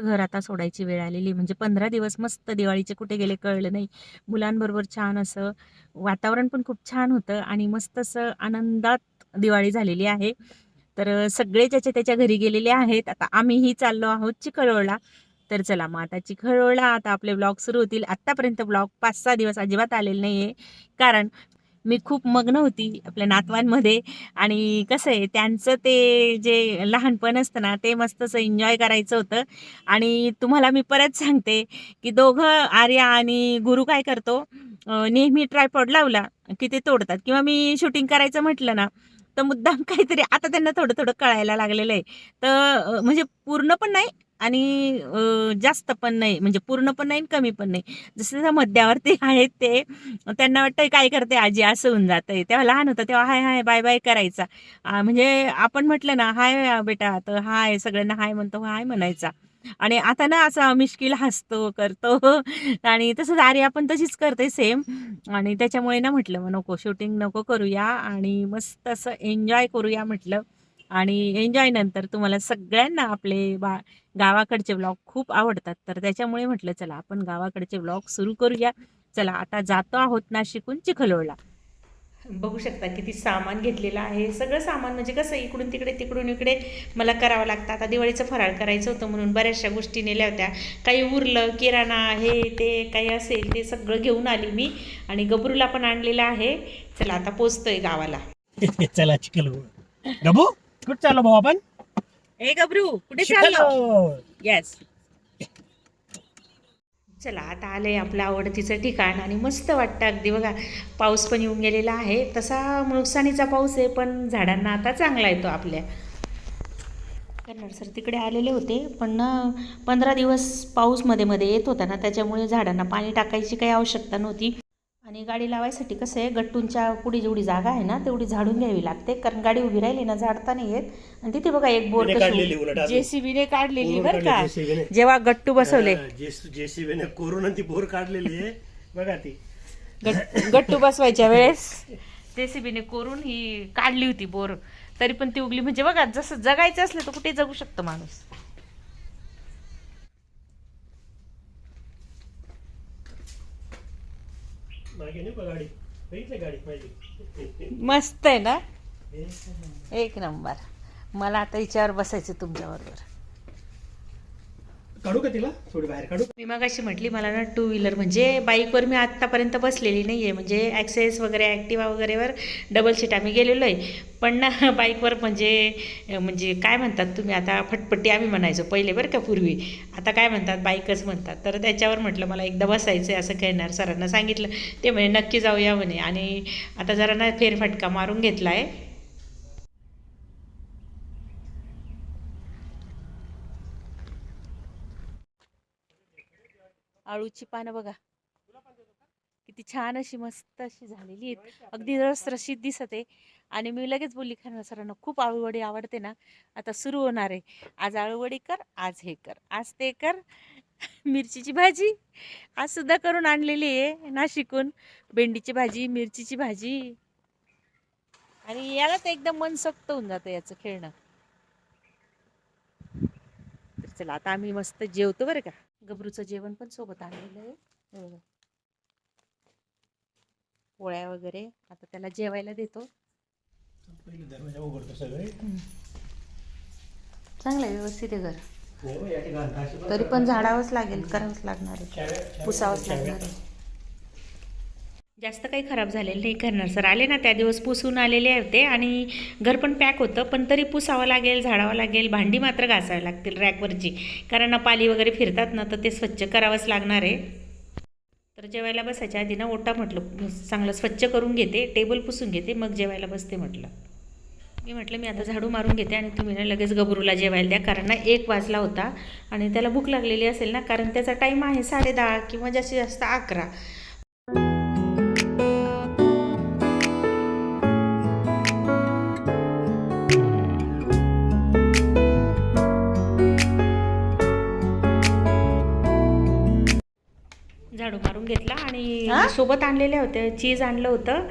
घर आता सोडायची वेळ आलेली. म्हणजे पंधरा दिवस मस्त दिवाळीचे कुठे गेले कळलं नाही. मुलांबरोबर छान असं वातावरण पण खूप छान होतं आणि मस्त असं आनंदात दिवाळी झालेली आहे. तर सगळे ज्याच्या त्याच्या घरी गेलेले आहेत. आता आम्हीही चाललो आहोत चिखळवळला तर चला मग आता चिखळवळला आता आपले ब्लॉग सुरू होतील. आत्तापर्यंत ब्लॉग पाच सहा दिवस अजिबात आलेले नाही आहे कारण मी खूप मग्न होती आपल्या नातवांमध्ये. आणि कसं आहे त्यांचं ते जे लहानपण असतं ना ते मस्त असं एन्जॉय करायचं होतं. आणि तुम्हाला मी परत सांगते की दोघं आर्या आणि गुरु काय करतो नेहमी ट्रायपॉड लावला की ते तोडतात. किंवा मी शूटिंग करायचं म्हटलं ना तर मुद्दाम काहीतरी आता त्यांना थोडं थोडं कळायला लागलेलं आहे. तर म्हणजे पूर्ण पण नाही आणि जास्त पण नाही म्हणजे पूर्ण पण नाही कमी पण नाही. जसं जसं मध्यावरती आहेत ते त्यांना वाटतं काय करते आजी? असं होऊन जातंय. तेव्हा लहान होतं तेव्हा हाय हाय बाय बाय करायचा. म्हणजे आपण म्हटलं ना हाय बेटा तर हाय सगळ्यांना हाय म्हणतो हाय म्हणायचा. आणि आता ना असं मिश्किल हसतो करतो. आणि तसंच आर्या आपण तशीच करते सेम. आणि त्याच्यामुळे ना म्हटलं मग नको शूटिंग नको करूया आणि मस्त असं एन्जॉय करूया म्हटलं. आणि एन्जॉय नंतर तुम्हाला सगळ्यांना आपले बा गावाकडचे व्लॉग खूप आवडतात. तर त्याच्यामुळे म्हटलं चला आपण गावाकडचे व्लॉग सुरू करूया. चला आता जातो आहोत नाशिकून चिखलोळला. बघू शकता किती सामान घेतलेलं आहे. सगळं सामान म्हणजे कसं इकडून तिकडे तिकडून इकडे मला करावं लागतं. आता दिवाळीचं फराळ करायचं होतं म्हणून बऱ्याचशा गोष्टी नेल्या होत्या. काही उरलं किराणा हे ते काही असेल ते सगळं घेऊन आली मी आणि गबरूला पण आणलेलं आहे. चला आता पोचतोय गावाला. चला गबू? कुठं चाललो भाऊ आपण? ए गबरू कुठे चाललो. येस चला आता आलंय आपलं आवडतीचं ठिकाण आणि मस्त वाटतं अगदी बघा. पाऊस पण येऊन गेलेला आहे. तसा नुकसानीचा पाऊस आहे पण झाडांना आता चांगला येतो आपल्या. सर तिकडे आलेले होते पण ना पंधरा दिवस पाऊसमध्ये मध्ये येत होता ना त्याच्यामुळे झाडांना पाणी टाकायची काही आवश्यकता नव्हती. आणि गाडी लावायसाठी कसं आहे गट्टूंच्या पुढे जेवढी जागा आहे ना तेवढी झाडून घ्यावी लागते. कारण गाडी उभी राहिली ना झाडता नाही येत आणि तिथे बघा एक बोर. जेसीबीने काढलेली बोर का. जेव्हा गट्टू बसवले. हा, जेस- JCB ने कोरून ती बोर काढलेली आहे. बघा ती. गट- गट्टू बसवायच्या वेळेस जेसीबीने कोरून ही काढली होती बोर. तरी पण ती उगली. म्हणजे बघा जसं जगायचं असलं तर कुठे जगू शकतो माणूस. मागे नाही गाडी. गाडी माझी मस्त आहे ना? एक नंबर. मला आता हिच्यावर बसायचं तुमच्याबरोबर. काढू का तिला? थोडी बाहेर काढू. मी मग अशी म्हटली मला ना टू व्हीलर म्हणजे बाईकवर मी आत्तापर्यंत बसलेली नाही आहे म्हणजे ॲक्सेस वगैरे ॲक्टिवा वगैरेवर डबल सीट आम्ही गेलेलो आहे पण ना बाईकवर म्हणजे म्हणजे काय म्हणतात तुम्ही आता फटपट्टी आम्ही म्हणायचो पहिले बरं का पूर्वी. आता काय म्हणतात? बाईकच म्हणतात. तर त्याच्यावर म्हटलं मला एकदा बसायचं आहे असं कहणार सरांना सांगितलं. ते म्हणे नक्की जाऊया म्हणे. आणि आता जरा ना फेरफटका मारून घेतला आहे आळूची पानं बघा. किती छान अशी मस्त अशी झालेली आहेत. अगदी रसरशीत दिसत आहे. आणि मी लगेच बोलली खाणार सरांना खूप आळूवडी आवडते ना. आता सुरू होणार आहे. आज आळूवडी कर आज हे कर. आज ते कर. मिरचीची भाजी. आज सुद्धा करून आणलेली आहे नाशिकून भेंडीची भाजी मिरचीची भाजी. आणि याला तर एकदम मनसोक्त होऊन जातं याचं खेळणं. चला आता आम्ही मस्त जेवतो बरं का गबरूचं जेवण पण सोबत आणलेलं आहे हे बघा. पोळ्या वगैरे आता त्याला जेवायला देतो सगळे चांगलं आहे व्यवस्थित आहे घर हो. तरी पण झाडावंच लागेल करावंच लागणार आहे पुसावंच. लागणार आहे जास्त काही खराब झालेलं नाही करणार. सर आले ना त्या दिवस पुसून आलेले होते आणि घर पण पॅक होतं पण तरी पुसावं लागेल झाडावं लागेल भांडी मात्र घासावी लागतील रॅकवरची. कारण ना पाली वगैरे फिरतात ना तर ते स्वच्छ करावंच लागणार आहे. तर जेवायला बसायच्या आधी ना ओटा म्हटलं चांगलं स्वच्छ करून घेते टेबल पुसून घेते मग जेवायला बसते म्हटलं. मी म्हटलं मी आता झाडू मारून घेते आणि तुम्ही ना लगेच गबरूला जेवायला द्या कारण ना एक वाजला होता आणि त्याला भूक लागलेली असेल ना कारण त्याचा टाईम आहे साडे दहा किंवा जास्तीत जास्त अकरा. घेतला आणि सोबत आणलेल्या होत्या. चीज आणलं होतं.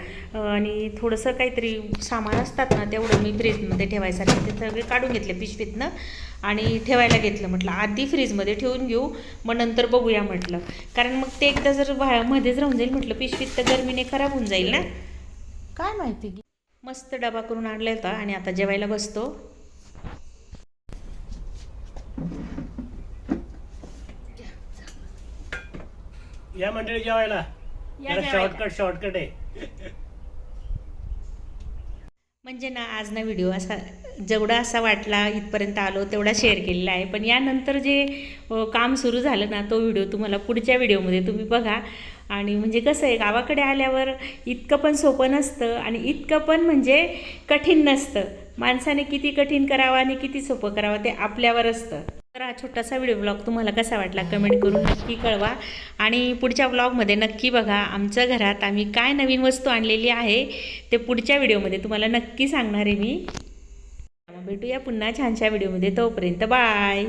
आणि थोडंसं काहीतरी सामान असतात ना तेवढं मी फ्रीजमध्ये ठेवायसाठी ते सगळे काढून घेतले पिशवीतनं. आणि ठेवायला घेतलं म्हटलं आधी फ्रीजमध्ये ठेवून घेऊ मग नंतर बघूया म्हटलं. कारण मग ते एकदा जर मध्येच राहून जाईल म्हटलं पिशवीत तर गरमीने खराब होऊन जाईल ना? काय माहिती? मस्त डबा करून आणला होता आणि आता जेवायला बसतो. या मंडळी जेवायला. शॉर्टकट शॉर्टकट आहे. म्हणजे ना आज ना व्हिडिओ असा जेवढा असा वाटला इथपर्यंत आलो तेवढा शेअर केलेला आहे. पण यानंतर जे काम सुरू झालं ना तो व्हिडिओ तुम्हाला पुढच्या व्हिडिओमध्ये तुम्ही बघा. आणि म्हणजे कसं आहे गावाकडे आल्यावर इतकं पण सोपं नसतं आणि इतकं पण म्हणजे कठीण नसतं. माणसाने किती कठीण करावं आणि किती सोपं करावं ते आपल्यावर असतं. तर हा छोटासा व्हिडिओ ब्लॉग तुम्हाला कसा वाटला कमेंट करून नक्की कळवा. आणि पुढच्या ब्लॉगमध्ये नक्की बघा आमच्या घरात आम्ही काय नवीन वस्तू आणलेली आहे ते पुढच्या व्हिडिओमध्ये तुम्हाला नक्की सांगणार आहे मी. भेटूया पुन्हा छानशा व्हिडिओमध्ये तोपर्यंत बाय